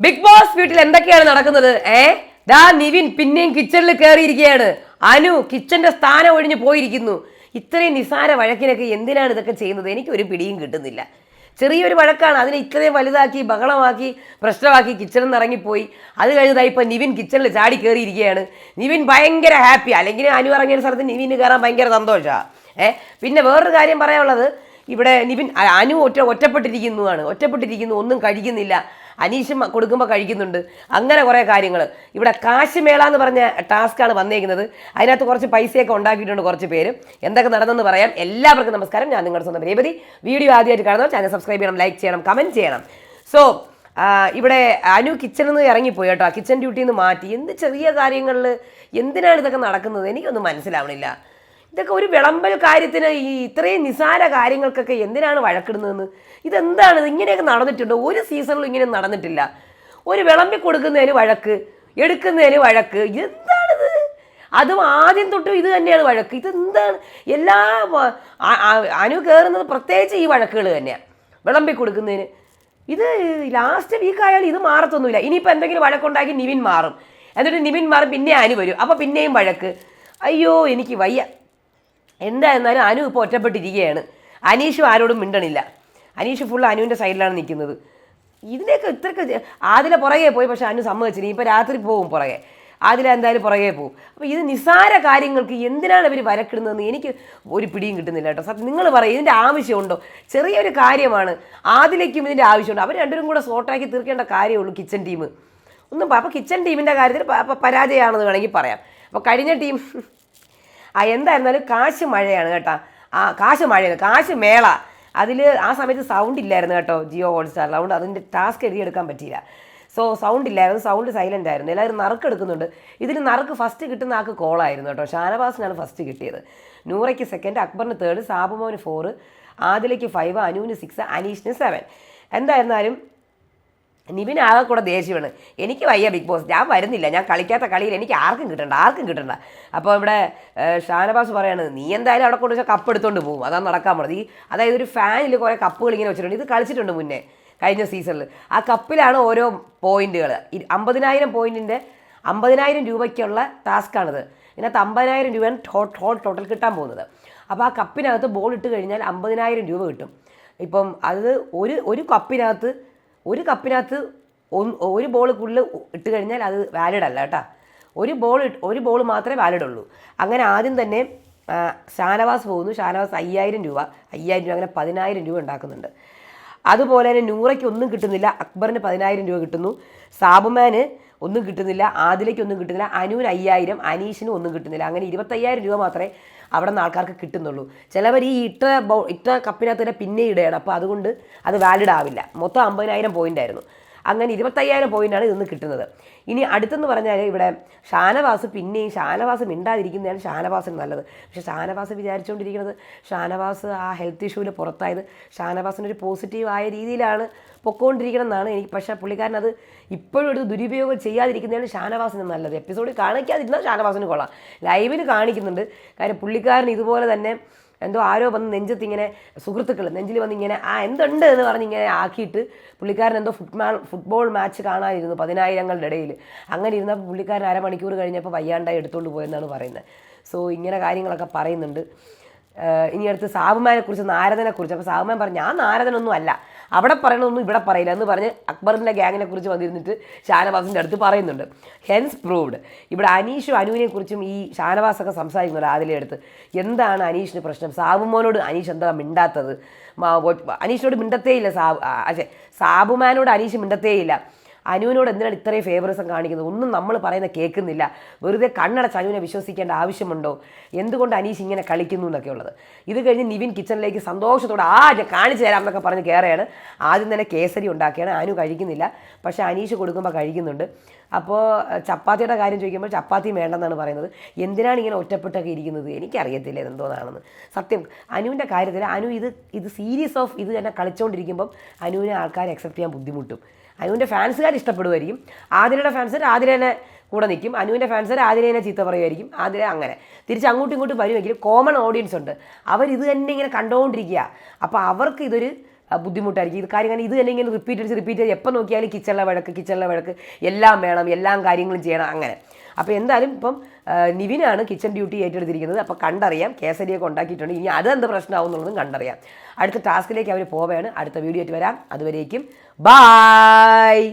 Big boss വീട്ടിൽ എന്തൊക്കെയാണ് നടക്കുന്നത്? ഏ? ദാ നിവിൻ പിന്നെയും കിച്ചണിൽ കയറിയിരിക്കുകയാണ് അനു കിച്ചന്റെ സ്ഥാനം ഒഴിഞ്ഞു പോയിരിക്കുന്നു. ഇത്രയും നിസാര വഴക്കിനൊക്കെ എന്തിനാണ് ഇതൊക്കെ ചെയ്യുന്നത്? എനിക്ക് ഒരു പിടിയും കിട്ടുന്നില്ല. ചെറിയൊരു വഴക്കാണ്. അതിനെ ഇത്രയും വലുതാക്കി ബഹളമാക്കി പ്രശ്നമാക്കി കിച്ചണിൽ നിന്ന് ഇറങ്ങിപ്പോയി. അത് കഴിഞ്ഞതായി ഇപ്പം നിവിൻ കിച്ചണിൽ ചാടി കയറിയിരിക്കുകയാണ് നിവിൻ ഭയങ്കര ഹാപ്പി അല്ലെങ്കിൽ അനു ഇറങ്ങിയ സ്ഥലത്ത് നിവിന് കയറാൻ ഭയങ്കര സന്തോഷമാണ് ഏ? പിന്നെ വേറൊരു കാര്യം പറയാനുള്ളത്. ഇവിടെ നിവിൻ അനു ഒറ്റ ഒറ്റപ്പെട്ടിരിക്കുന്നതാണ് ഒറ്റപ്പെട്ടിരിക്കുന്നു. ഒന്നും കഴിക്കുന്നില്ല. അനീഷ് കൊടുക്കുമ്പോൾ കഴിക്കുന്നുണ്ട്. അങ്ങനെ കുറേ കാര്യങ്ങൾ ഇവിടെ കാശ്മേള എന്ന് പറഞ്ഞ ടാസ്ക്കാണ് വന്നേക്കുന്നത്. അതിനകത്ത് കുറച്ച് പൈസയൊക്കെ ഉണ്ടാക്കിയിട്ടുണ്ട് കുറച്ച് പേര്. എന്തൊക്കെ നടന്നെന്ന് പറയാം. എല്ലാവർക്കും നമസ്കാരം. ഞാൻ നിങ്ങളുടെ സ്വന്തം രേവതി. വീഡിയോ ആദ്യമായിട്ട് കാണുന്നവർ ചാനൽ സബ്സ്ക്രൈബ് ചെയ്യണം ലൈക്ക് ചെയ്യണം കമന്റ് ചെയ്യണം. സോ ഇവിടെ അനു കിച്ചണിൽ നിന്ന് ഇറങ്ങിപ്പോയി കേട്ടോ. കിച്ചൺ ഡ്യൂട്ടിയിൽ നിന്ന് മാറ്റി. എന്ത് ചെറിയ കാര്യങ്ങളിൽ എന്തിനാണ് ഇതൊക്കെ നടക്കുന്നത്? എനിക്കൊന്നും മനസ്സിലാവണില്ല. ഇതൊക്കെ ഒരു വിളമ്പൽ കാര്യത്തിന് ഈ ഇത്രയും നിസാര കാര്യങ്ങൾക്കൊക്കെ എന്തിനാണ് വഴക്കിടുന്നതെന്ന്? ഇതെന്താണ്? ഇത് ഇങ്ങനെയൊക്കെ നടന്നിട്ടുണ്ടോ? ഒരു സീസണിലും ഇങ്ങനെ നടന്നിട്ടില്ല. ഒരു വിളമ്പി കൊടുക്കുന്നതിന് വഴക്ക് എടുക്കുന്നതിന് വഴക്ക് എന്താണിത്? അതും ആദ്യം തൊട്ടും ഇത് തന്നെയാണ് വഴക്ക്. ഇതെന്താണ്? എല്ലാ അനു കയറുന്നത് പ്രത്യേകിച്ച് ഈ വഴക്കുകൾ തന്നെയാണ് വിളമ്പി കൊടുക്കുന്നതിന്. ഇത് ലാസ്റ്റ് വീക്ക് ആയാലും ഇത് മാറത്തൊന്നുമില്ല. ഇനിയിപ്പോൾ എന്തെങ്കിലും വഴക്കുണ്ടാക്കി നിവിൻ മാറും. എന്നിട്ട് നിവിൻ മാറും പിന്നെ അനു വരും. അപ്പോൾ പിന്നെയും വഴക്ക്. അയ്യോ എനിക്ക് വയ്യ. എന്തായിരുന്നാലും അനു ഇപ്പോൾ ഒറ്റപ്പെട്ടിരിക്കുകയാണ്. അനീഷും ആരോടും മിണ്ടണില്ല. അനീഷ് ഫുൾ അനുവിന്റെ സൈഡിലാണ് നിൽക്കുന്നത്. ഇതിനൊക്കെ ഇത്രയൊക്കെ ആദില പുറകെ പോയി പക്ഷെ അനു സമ്മതിച്ചില്ല. ഇപ്പോൾ രാത്രി പോകും പുറകെ. ആദില എന്തായാലും പുറകെ പോകും. അപ്പോൾ ഇത് നിസ്സാര കാര്യങ്ങൾക്ക് എന്തിനാണ് ഇവർ വരക്കിടുന്നതെന്ന് എനിക്ക് ഒരു പിടിയും കിട്ടുന്നില്ല കേട്ടോ. സത്യം നിങ്ങൾ പറയും ഇതിന്റെ ആവശ്യമുണ്ടോ? ചെറിയൊരു കാര്യമാണ്. ആദിലേക്കും ഇതിന്റെ ആവശ്യമുണ്ട്. അവർ രണ്ടുപേരും കൂടെ സോട്ടാക്കി തീർക്കേണ്ട കാര്യമുള്ളൂ കിച്ചൺ ടീം ഒന്നും അപ്പോൾ കിച്ചൺ ടീമിന്റെ കാര്യത്തിൽ പരാജയമാണെന്ന് വേണമെങ്കിൽ പറയാം. അപ്പോൾ കഴിഞ്ഞ ടീം ആ എന്തായിരുന്നാലും കാശ് മഴയാണ് കേട്ടോ. ആ കാശ് മഴയാണ് കാശ് മേള. അതിൽ ആ സമയത്ത് സൗണ്ട് ഇല്ലായിരുന്നു കേട്ടോ ജിയോ ഹോട്ട്സ്റ്റാറിൽ സൗണ്ട് അതിന്റെ ടാസ്ക് എഴുതിയെടുക്കാൻ പറ്റിയില്ല. സോ സൗണ്ട് ഇല്ലായിരുന്നു സൗണ്ട് സൈലന്റ് ആയിരുന്നു. എല്ലാവരും നറുക്ക് എടുക്കുന്നുണ്ട്. ഇതിൽ നറുക്ക് ഫസ്റ്റ് കിട്ടുന്ന ആൾക്ക് കോളായിരുന്നു കേട്ടോ. ഷാനവാസിനാണ് ഫസ്റ്റ് കിട്ടിയത്. നൂറയ്ക്ക് സെക്കൻഡ് അക്ബറിന് തേർഡ് സാബുമോന് ഫോറ് ആദിലയ്ക്ക് ഫൈവ് അനുവിന് സിക്സ് അനീഷിന് സെവൻ എന്തായിരുന്നാലും നിവിൻ ആകെ കൂടെ ദേഷ്യമാണ്. എനിക്ക് വയ്യ ബിഗ് ബോസ്. ഞാൻ വരുന്നില്ല. ഞാൻ കളിക്കാത്ത കളിയിൽ എനിക്ക് ആർക്കും കിട്ടണ്ട. ആർക്കും കിട്ടണ്ട. അപ്പോൾ ഇവിടെ ഷാനബാസ് പറയാണ് നീ എന്തായാലും അവിടെ കൊണ്ട് വെച്ചാൽ കപ്പ് എടുത്തോണ്ട് പോകും അതാണ് നടക്കാൻ പറഞ്ഞത് ഈ അതായത് ഒരു ഫാനിൽ കുറേ കപ്പുകൾ ഇങ്ങനെ വെച്ചിട്ടുണ്ട്. ഇത് കളിച്ചിട്ടുണ്ട് മുന്നേ കഴിഞ്ഞ സീസണിൽ ആ കപ്പിലാണ് ഓരോ പോയിന്റുകൾ അമ്പതിനായിരം പോയിന്റിന്റെ അമ്പതിനായിരം രൂപയ്ക്കുള്ള ടാസ്ക്കാണിത് ഇതിനകത്ത് അമ്പതിനായിരം രൂപയാണ് ടോട്ടൽ ടോട്ടൽ കിട്ടാൻ പോകുന്നത്. അപ്പോൾ ആ കപ്പിനകത്ത് ബോൾ ഇട്ട് കഴിഞ്ഞാൽ അമ്പതിനായിരം രൂപ കിട്ടും. ഇപ്പം അത് ഒരു ഒരു കപ്പിനകത്ത് ഒരു കപ്പിനകത്ത് ഒരു കൂടുതൽ ഇട്ട് കഴിഞ്ഞാൽ അത് വാലിഡ് അല്ല കേട്ടോ. ഒരു ബോൾ ഒരു ബോൾ മാത്രമേ വാലിഡ് ഉള്ളൂ. അങ്ങനെ ആദ്യം തന്നെ ഷാനവാസ് പോകുന്നു. ഷാനവാസ് അയ്യായിരം രൂപ അയ്യായിരം രൂപ അങ്ങനെ പതിനായിരം രൂപ ഉണ്ടാക്കുന്നുണ്ട്. അതുപോലെ തന്നെ നൂറയ്ക്ക് ഒന്നും കിട്ടുന്നില്ല. അക്ബറിന് പതിനായിരം രൂപ കിട്ടുന്നു. സാബുമാന് ഒന്നും കിട്ടുന്നില്ല ആദിലേക്കൊന്നും കിട്ടുന്നില്ല അനുവിന് അയ്യായിരം അനീഷിനും ഒന്നും കിട്ടുന്നില്ല. അങ്ങനെ ഇരുപത്തയ്യായിരം രൂപ മാത്രമേ അവിടെ നിന്ന് ആൾക്കാർക്ക് കിട്ടുന്നുള്ളൂ. ചിലവർ ഈ ഇട്ട ബൗ ഇട്ട കപ്പിനകത്ത് തന്നെ പിന്നെ ഇടുകയാണ്. അപ്പോൾ അതുകൊണ്ട് അത് വാലിഡ് ആവില്ല. മൊത്തം അമ്പതിനായിരം പോയിന്റ് ആയിരുന്നു. അങ്ങനെ ഇരുപത്തയ്യായിരം പോയിന്റാണ് ഇതിന്ന് കിട്ടുന്നത്. ഇനി അടുത്തെന്ന് പറഞ്ഞാൽ ഇവിടെ ഷാനവാസ് പിന്നെയും ഷാനവാസ് മിണ്ടാതിരിക്കുന്നതാണ് ഷാനവാസിന് നല്ലത്. പക്ഷേ ഷാനവാസ് വിചാരിച്ചുകൊണ്ടിരിക്കുന്നത് ഷാനവാസ് ആ ഹെൽത്ത് ഇഷ്യൂവിൽ പുറത്തായത് ഷാനവാസിനൊരു പോസിറ്റീവായ രീതിയിലാണ് പൊക്കോണ്ടിരിക്കണമെന്നാണ് എനിക്ക് പക്ഷേ പുള്ളിക്കാരൻ അത് ഇപ്പോഴും ഒരു ദുരുപയോഗം ചെയ്യാതിരിക്കുന്നതാണ് ഷാനവാസിന് നല്ലത്. എപ്പിസോഡിൽ കാണിക്കാതിരുന്നാൽ ഷാനവാസിന് കൊള്ളാം. ലൈവിൽ കാണിക്കുന്നുണ്ട്. കാര്യം പുള്ളിക്കാരൻ ഇതുപോലെ തന്നെ എന്തോ ആരോ വന്ന് നെഞ്ചത്ത് ഇങ്ങനെ സുഹൃത്തുക്കൾ നെഞ്ചിൽ വന്ന് ഇങ്ങനെ ആ എന്തുണ്ട്? എന്ന് പറഞ്ഞ് ഇങ്ങനെ ആക്കിയിട്ട് പുള്ളിക്കാരൻ എന്തോ ഫുട്ബോൾ ഫുട്ബോൾ മാച്ച് കാണാതിരുന്നു പതിനായിരങ്ങളുടെ ഇടയിൽ അങ്ങനെ ഇരുന്നപ്പോൾ പുള്ളിക്കാരൻ അരമണിക്കൂർ കഴിഞ്ഞപ്പോൾ വയ്യാണ്ടായി എടുത്തുകൊണ്ട് പോയെന്നാണ് പറയുന്നത് സോ ഇങ്ങനെ കാര്യങ്ങളൊക്കെ പറയുന്നുണ്ട്. ഇനി അടുത്ത് സാബുമാനെ കുറിച്ച് കുറിച്ച് അപ്പോൾ സാബുമാൻ പറഞ്ഞു ഞാൻ നാരദനൊന്നും അല്ല. അവിടെ പറയണമൊന്നും ഇവിടെ പറയില്ല എന്ന് പറഞ്ഞ് അക്ബറിന്റെ ഗ്യാങ്ങിനെ കുറിച്ച് വന്നിരുന്നിട്ട് ഷാനവാസിന്റെ അടുത്ത് പറയുന്നുണ്ട്. ഹെൻസ് പ്രൂവ്ഡ് ഇവിടെ അനീഷും അനുവിനെ കുറിച്ചും ഈ ഷാനവാസൊക്കെ സംസാരിക്കുന്നുണ്ട് ആദിലെ അടുത്ത് എന്താണ് അനീഷിന് പ്രശ്നം? സാബുമോനോട് അനീഷ് എന്താ മിണ്ടാത്തത്? അനീഷിനോട് മിണ്ടത്തേയില്ല സാബു അതെ സാബുമാനോട് അനീഷ് മിണ്ടത്തേയില്ല. അനുവിനോട് എന്തിനാണ് ഇത്രയും ഫേവറിസം കാണിക്കുന്നത്? ഒന്നും നമ്മൾ പറയുന്ന കേൾക്കുന്നില്ല. വെറുതെ കണ്ണടച്ച് അനുവിനെ വിശ്വസിക്കേണ്ട ആവശ്യമുണ്ടോ? എന്തുകൊണ്ട് അനീഷ് ഇങ്ങനെ കളിക്കുന്നു എന്നൊക്കെ ഉള്ളത്. ഇത് കഴിഞ്ഞ് നിവിൻ കിച്ചണിലേക്ക് സന്തോഷത്തോടെ ആദ്യം കാണിച്ചു തരാം എന്നൊക്കെ പറഞ്ഞ് കയറുകയാണ് ആദ്യം തന്നെ കേസരി ഉണ്ടാക്കിയാണ് അനു കഴിക്കുന്നില്ല. പക്ഷേ അനീഷ് കൊടുക്കുമ്പോൾ കഴിക്കുന്നുണ്ട്. അപ്പോൾ ചപ്പാത്തിയുടെ കാര്യം ചോദിക്കുമ്പോൾ ചപ്പാത്തി വേണ്ടെന്നാണ് പറയുന്നത്. എന്തിനാണ് ഇങ്ങനെ ഒറ്റപ്പെട്ടൊക്കെ ഇരിക്കുന്നത്? എനിക്കറിയത്തില്ല ഇതെന്തോന്നാണെന്ന് സത്യം അനുവിന്റെ കാര്യത്തിൽ അനു ഇത് ഇത് സീരിയസ് ഓഫ് ഇത് തന്നെ കളിച്ചുകൊണ്ടിരിക്കുമ്പം അനുവിനെ ആൾക്കാർ അക്സെപ്റ്റ് ചെയ്യാൻ ബുദ്ധിമുട്ടും. അനുവിന്റെ ഫാൻസുകാർ ഇഷ്ടപ്പെടുമായിരിക്കും ആതിരയുടെ ഫാൻസർ ആതിരേനെ കൂടെ നിൽക്കും. അനുവിന്റെ ഫാൻസർ ആതിരേനെ ചീത്ത പറയുമായിരിക്കും ആതിര അങ്ങനെ. തിരിച്ച് അങ്ങോട്ടും ഇങ്ങോട്ടും വരുമെങ്കിലും കോമൺ ഓഡിയൻസ് ഉണ്ട്. അവർ ഇത് തന്നെ ഇങ്ങനെ കണ്ടുകൊണ്ടിരിക്കുക അപ്പോൾ അവർക്ക് ഇതൊരു ബുദ്ധിമുട്ടായിരിക്കും. ഇത് കാര്യം ഇത് തന്നെ ഇങ്ങനെ റിപ്പീറ്റ് അടിച്ച് റിപ്പീറ്റ് ചെയ്ത് എപ്പോൾ നോക്കിയാലും കിച്ചണിലെ വഴക്ക് കിച്ചണിലെ വഴക്ക് എല്ലാം വേണം എല്ലാം കാര്യങ്ങളും ചെയ്യണം അങ്ങനെ. അപ്പോൾ എന്തായാലും ഇപ്പം നിവിനാണ് കിച്ചൺ ഡ്യൂട്ടി ഏറ്റെടുത്തിരിക്കുന്നത്. അപ്പോൾ കണ്ടറിയാം കേസരിയൊക്കെ ഉണ്ടാക്കിയിട്ടുണ്ട്. ഇനി അതെന്ത് പ്രശ്നമാവും എന്നുള്ളതും കണ്ടറിയാം. അടുത്ത ടാസ്കിലേക്ക് അവർ പോവുകയാണ്. അടുത്ത വീഡിയോ ആയിട്ട് വരാം. അതുവരേക്കും ബായ്